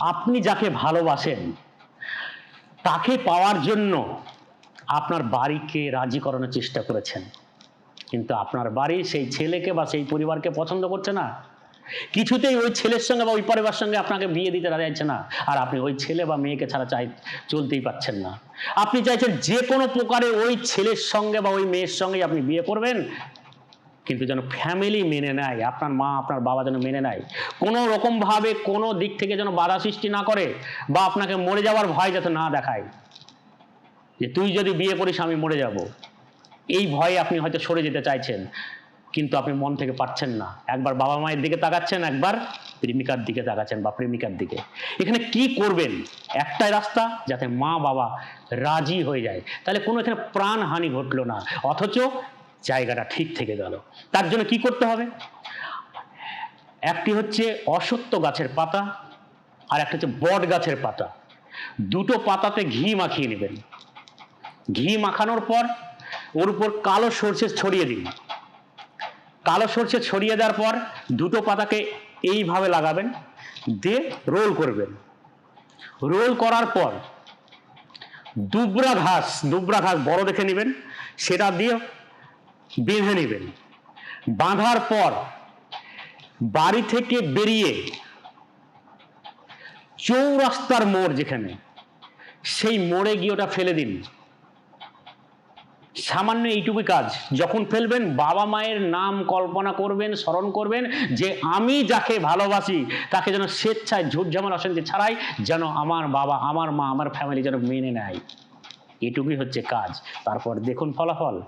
আপনি যাকে ভালোবাসেন, তাকে পাওয়ার জন্য আপনার বাড়িকে রাজি করানোর চেষ্টা করেছেন। কিন্তু আপনার বাড়ি সেই ছেলেকে বা সেই পরিবারকে পছন্দ করছে না। কিছুতেই ওই ছেলের সঙ্গে বা ওই পরিবার সঙ্গে আপনাকে বিয়ে দিতে যাচ্ছে না। আর আপনি ওই ছেলে বা মেয়েকে ছাড়া চাই, চলতেই পারছেন না। আপনি চাইছেন যে কোনো প্রকারে ওই ছেলের সঙ্গে বা ওই মেয়ের সঙ্গে আপনি বিয়ে করবেন কিন্তু যেন ফ্যামিলি মেনে নেয়, আপনার মা, আপনার বাবা যেন মেনে নেয়। কোনো রকমভাবে কোনো দিক থেকে যেন বাধা সৃষ্টি না করে বা আপনাকে মরে যাওয়ার ভয় যাতে না দেখায়। যে তুই যদি বিয়ে করিস, আমি মরে যাব। এই ভয়ে আপনি হয়তো সরে যেতে চাইছেন, কিন্তু আপনি মন থেকে পারছেন না। একবার বাবা মায়ের দিকে তাকাচ্ছেন, একবার প্রেমিকার দিকে তাকাচ্ছেন বা প্রেমিকার দিকে। এখানে কি করবেন? একটাই রাস্তা, যাতে মা বাবা রাজি হয়ে যায়। তাহলে কোনো এখানে প্রাণহানি ঘটলো না। অথচ জায়গাটা ঠিক থেকে গেল। তার জন্য কি করতে হবে? একটি হচ্ছে অসত্য গাছের পাতা আর একটা হচ্ছে বট গাছের পাতা। দুটো পাতাতে ঘি মাখিয়ে নেবেন। ঘি মাখানোর পর ওর উপর কালো সর্ষে ছড়িয়ে দিন। কালো সর্ষে ছড়িয়ে দেওয়ার পর দুটো পাতাকে এইভাবে লাগাবেন, দিয়ে রোল করবেন। রোল করার পর দুবরা ঘাস দুবরা ঘাস বড় দেখে নেবেন। সেটা দিয়ে বেঁধে নেবেন। বাঁধার পর বাড়ি থেকে বেরিয়ে চৌরাস্তার মোড় যেখানে, সেই মোড়ে গিয়ে ওটা ফেলে দিন। সামান্য এইটুকুই কাজ, যখন ফেলবেন বাবা মায়ের নাম কল্পনা করবেন, স্মরণ করবেন যে আমি যাকে ভালোবাসি, তাকে যেন স্বেচ্ছায় ঝুট ঝামেলা অশান্তি ছাড়াই যেন আমার বাবা, আমার মা, আমার ফ্যামিলি যেন মেনে নেয়। এটুকুই হচ্ছে কাজ। তারপর দেখুন ফলাফল।